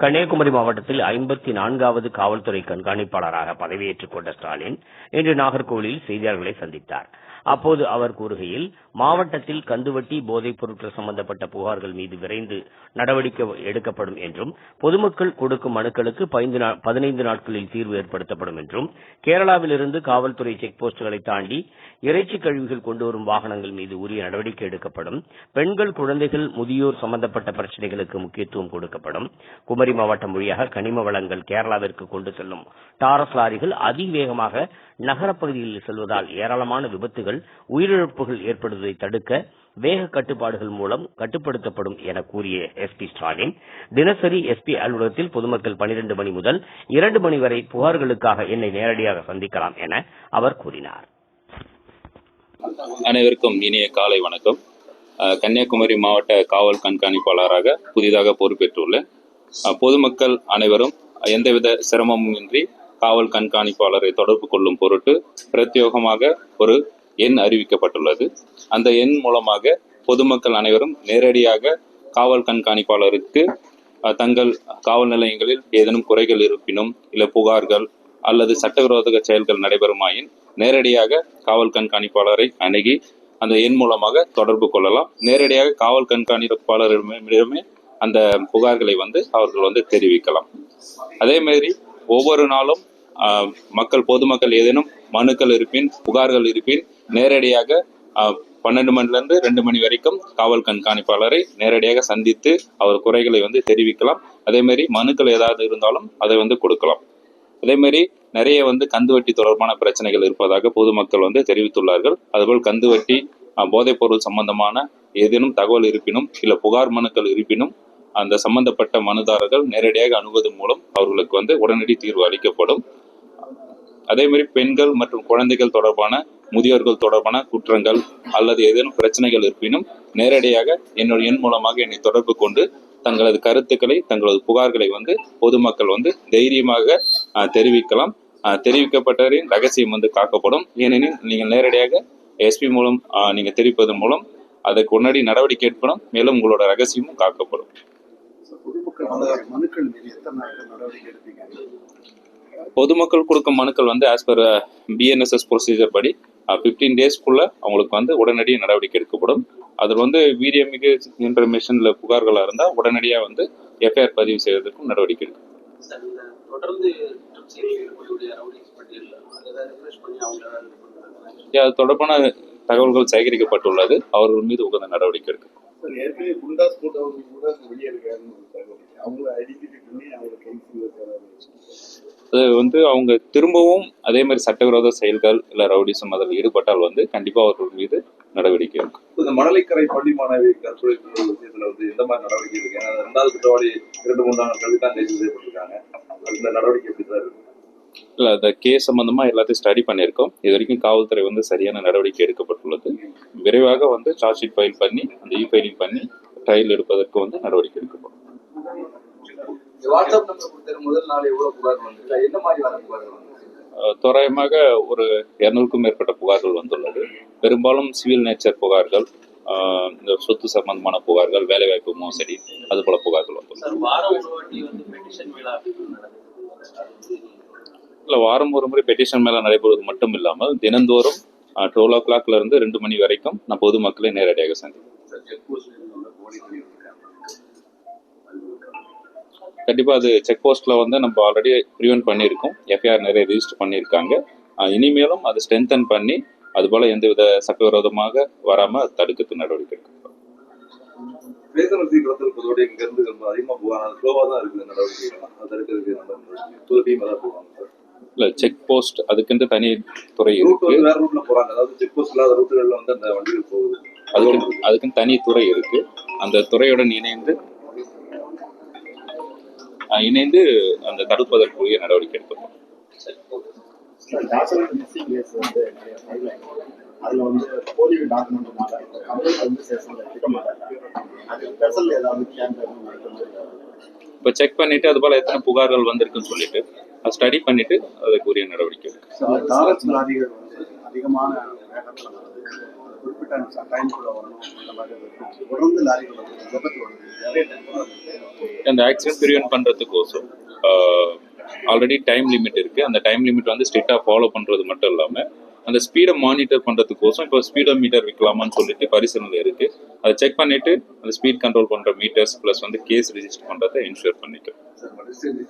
கன்னியாகுமரி மாவட்டத்தில் ஐம்பத்தி நான்காவது காவல்துறை கண்காணிப்பாளராக பதவியேற்றுக் கொண்ட ஸ்டாலின் இன்று நாகர்கோவிலில் செய்தியாளர்களை சந்தித்தார். அப்போது அவர் கூறுகையில் மாவட்டத்தில் கந்துவட்டி போதைப் பொருட்கள் சம்பந்தப்பட்ட புகார்கள் மீது விரைந்து நடவடிக்கை எடுக்கப்படும் என்றும் பொதுமக்கள் கொடுக்கும் மனுக்களுக்கு பதினைந்து நாட்களில் தீர்வு ஏற்படுத்தப்படும் என்றும் கேரளாவிலிருந்து காவல்துறை செக் போஸ்டுகளை தாண்டி இறைச்சி கழிவுகள் கொண்டு வரும் வாகனங்கள் மீது உரிய நடவடிக்கை எடுக்கப்படும் பெண்கள் குழந்தைகள் முதியோர் சம்பந்தப்பட்ட பிரச்சனைகளுக்கு முக்கியத்துவம் கொடுக்கப்படும் குமரி மாவட்டம் வழியாக கனிம வளங்கள் கேரளாவிற்கு கொண்டு செல்லும் டாரஸ் லாரிகள் அதிவேகமாக நகரப்பகுதியில் செல்வதால் ஏராளமான விபத்துகள் விபத்துகள் உயிரிழப்புகள் ஏற்படுவதை தடுக்க வேக கட்டுப்பாடுகள் மூலம் கட்டுப்படுத்தப்படும் என கூறிய எஸ்பி ஸ்டாலின் தினசரி எஸ்பி அலுவலகத்தில் பொதுமக்கள் பனிரெண்டு மணி முதல் இரண்டு மணி வரை புகார்களுக்காக என்னை நேரடியாக சந்திக்கலாம் என அவர் கூறினார். அனைவருக்கும் இனிய காலை வணக்கம். கன்னியாகுமரி மாவட்ட காவல் கண்காணிப்பாளராக புதிதாக பொறுப்பேற்றுள்ளேன். பொதுமக்கள் அனைவரும் எந்தவித சிரமமும் இன்றி காவல் கண்காணிப்பாளரை தொடர்பு கொள்ளும் பொருட்டு பிரத்யோகமாக ஒரு எண் அறிவிக்கப்பட்டுள்ளது. அந்த எண் மூலமாக பொதுமக்கள் அனைவரும் நேரடியாக காவல் கண்காணிப்பாளருக்கு தங்கள் காவல் நிலையங்களில் ஏதேனும் குறைகள் இருப்பினும் இல்லை புகார்கள் அல்லது சட்டவிரோத செயல்கள் நடைபெறுமாயின் நேரடியாக காவல் கண்காணிப்பாளரை அணுகி அந்த எண் மூலமாக தொடர்பு கொள்ளலாம். நேரடியாக காவல் கண்காணிப்பாளரிடமே அந்த புகார்களை வந்து அவர்கள் வந்து தெரிவிக்கலாம். அதே மாதிரி ஒவ்வொரு நாளும் மக்கள் பொதுமக்கள் ஏதேனும் மனுக்கள் இருப்பின் புகார்கள் இருப்பின் நேரடியாக பன்னெண்டு மணிலேருந்து ரெண்டு மணி வரைக்கும் காவல் கண்காணிப்பாளரை நேரடியாக சந்தித்து அவர் குறைகளை வந்து தெரிவிக்கலாம். அதே மாதிரி மனுக்கள் ஏதாவது இருந்தாலும் அதை வந்து கொடுக்கலாம். அதே மாதிரி நிறைய வந்து கந்துவட்டி தொடர்பான பிரச்சனைகள் இருப்பதாக பொதுமக்கள் வந்து தெரிவித்துள்ளார்கள். அதுபோல் கந்துவட்டி போதைப்பொருள் போதைப் பொருள் சம்பந்தமான ஏதேனும் தகவல் இருப்பினும் இல்ல புகார் மனுக்கள் இருப்பினும் அந்த சம்பந்தப்பட்ட மனுதாரர்கள் நேரடியாக அணுகுவதன் மூலம் அவர்களுக்கு வந்து உடனடி தீர்வு அளிக்கப்படும். அதே மாதிரி பெண்கள் மற்றும் குழந்தைகள் தொடர்பான முதியோர்கள் தொடர்பான குற்றங்கள் அல்லது ஏதேனும் பிரச்சனைகள் இருப்பினும் நேரடியாக என்னுடைய எண் மூலமாக என்னை தொடர்பு கொண்டு தங்களது கருத்துக்களை தங்களது புகார்களை வந்து பொதுமக்கள் வந்து தைரியமாக தெரிவிக்கலாம். தெரிவிக்கப்பட்டவரின் ரகசியம் வந்து காக்கப்படும். ஏனெனில் நீங்கள் நேரடியாக எஸ்பி மூலம் நீங்கள் தெரிவிப்பதன் மூலம் அதற்கு உடனடி நடவடிக்கை ஏற்படும் மேலும் உங்களோட ரகசியமும் காக்கப்படும். பொதுமக்கள் கொடுக்கும் மனுக்கள் வந்து ஆஸ் பர் பிஎன்எஸ்எஸ் ப்ரொசீஜர் படி ஃபிஃப்டீன் டேஸ்க்குள்ள அவங்களுக்கு வந்து உடனடி நடவடிக்கை எடுக்கப்படும். அதில் வந்து வீரியமிகு இன்ஃபர்மேஷன்ல புகார்களாக இருந்தால் உடனடியாக வந்து எஃப்ஐஆர் பதிவு செய்வதற்கும் நடவடிக்கை எடுக்கும். தொடர்ந்து? அது தொடர்பான தகவல்கள் சேகரிக்கப்பட்டுள்ளது. அவர்கள் மீது உகந்த நடவடிக்கை எடுக்கும். வந்து அவங்க திரும்பவும் அதே மாதிரி சட்டவிரோத செயல்கள் இல்லை ரவுடிசம் அதில் ஈடுபட்டால் வந்து கண்டிப்பாக அவர்கள் மீது நடவடிக்கை எடுக்கும். இந்த மணலைக்கரை பள்ளி மாணவி விஷயத்துல வந்து எந்த மாதிரி நடவடிக்கை இருக்கு? ஏன்னா ரெண்டாவது குற்றவாளி இரண்டு மூணு நாள் கல்வி தான் கைது செய்யப்பட்டிருக்காங்க. அந்த நடவடிக்கை எப்படி தான் இருக்கு? இல்லை அந்த கேஸ் சம்பந்தமா எல்லாத்தையும் ஸ்டடி பண்ணியிருக்கோம். இது வரைக்கும் காவல்துறை வந்து சரியான நடவடிக்கை எடுக்கப்பட்டுள்ளது. விரைவாக வந்து சார்ஜ் ஷீட் ஃபைல் பண்ணி அந்த இ ஃபைலிங் பண்ணி ட்ரையல் எடுப்பதற்கு வந்து நடவடிக்கை எடுக்கப்படும். வாட்ஸ்அப் நம்பர் கொடுத்தது முதல் நாள் எவ்வளவு புகார் வந்திருக்கு? என்ன மாதிரி வர புகார்கள் தோராயமாக ஒரு இரநூறுக்கும் மேற்பட்ட புகார்கள் வந்துள்ளது. பெரும்பாலும் சிவில் நேச்சர் புகார்கள் இந்த சொத்து சம்பந்தமான புகார்கள் வேலைவாய்ப்பு மோசடி அது போல புகார்கள் இல்லை வாரம் ஒரு முறை பெட்டிஷன் மேலே நடைபெறுவது மட்டும் இல்லாமல் தினந்தோறும் டுவெல் ஓ கிளாக்ல இருந்து ரெண்டு மணி வரைக்கும் நான் பொதுமக்களை நேரடியாக சந்திப்பேன். கண்டிப்பாக அது செக் போஸ்ட்ல வந்து நம்ம ஆல்ரெடி ப்ரிவென்ட் பண்ணியிருக்கோம். எஃப்ஐஆர் நிறைய ரெஜிஸ்டர் பண்ணியிருக்காங்க. இனிமேலும் அதை ஸ்ட்ரென்தன் பண்ணி அதுபோல எந்தவித சட்டவிரோதமாக வராமல் தடுக்கிறதுக்கு நடவடிக்கை எடுக்கும் பேசனசி கடத்தல் இங்க இருந்து ரொம்ப அதிகமா போவாங்க ஸ்லோவா தான் இருக்குது இந்த நடவடிக்கை அதை தடுக்கிறதுக்கு நம்ம புது டீம் ஏதாவது போவாங்க சார். இல்லை செக் போஸ்ட் அதுக்கென்று தனி துறை இருக்கு. வந்து வேற ரூட்ல போறாங்க. அதாவது செக் போஸ்ட் இல்லாத ரூட்டுகள்ல வந்து அந்த வண்டிகள் போகுது. அதுக்கு அதுக்குன்னு தனி துறை இருக்கு. அந்த துறையுடன் இணைந்து இணைந்து அந்த தடுப்பதற்குரிய நடவடிக்கை எடுக்கப்படும். டாக்குமெண்ட் அதில் வந்து போலி நடக்குது இப்போ செக் பண்ணிட்டு அது போல எத்தனை புகார்கள் வந்திருக்குன்னு சொல்லிட்டு அதை ஸ்டடி பண்ணிட்டு அதுக்குரிய நடவடிக்கை அதிகமான குறிப்பிட்ட டைம்குள்ள வரணும் அந்த மாதிரி. தொடர்ந்து லாரிகள் வந்து விபத்து வருது அந்த ஆக்சிடென்ட் ப்ரிவென்ட் பண்ணுறதுக்கோசம் ஆல்ரெடி டைம் லிமிட் இருக்குது அந்த டைம் லிமிட் வந்து ஸ்ட்ரிக்டாக ஃபாலோ பண்ணுறது மட்டும் இல்லாமல் அந்த ஸ்பீடை மானிட்டர் பண்ணுறதுக்கோசம் இப்போ ஸ்பீடோ மீட்டர் வைக்கலாமான்னு சொல்லிட்டு பரிசீலனை இருக்குது அதை செக் பண்ணிவிட்டு அந்த ஸ்பீட் கண்ட்ரோல் பண்ணுற மீட்டர்ஸ் ப்ளஸ் வந்து கேஸ் ரெஜிஸ்டர் பண்ணுறதை இன்ஷூர் பண்ணிட்டோம் sir Vadasery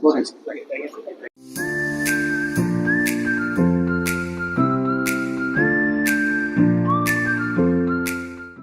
What is it?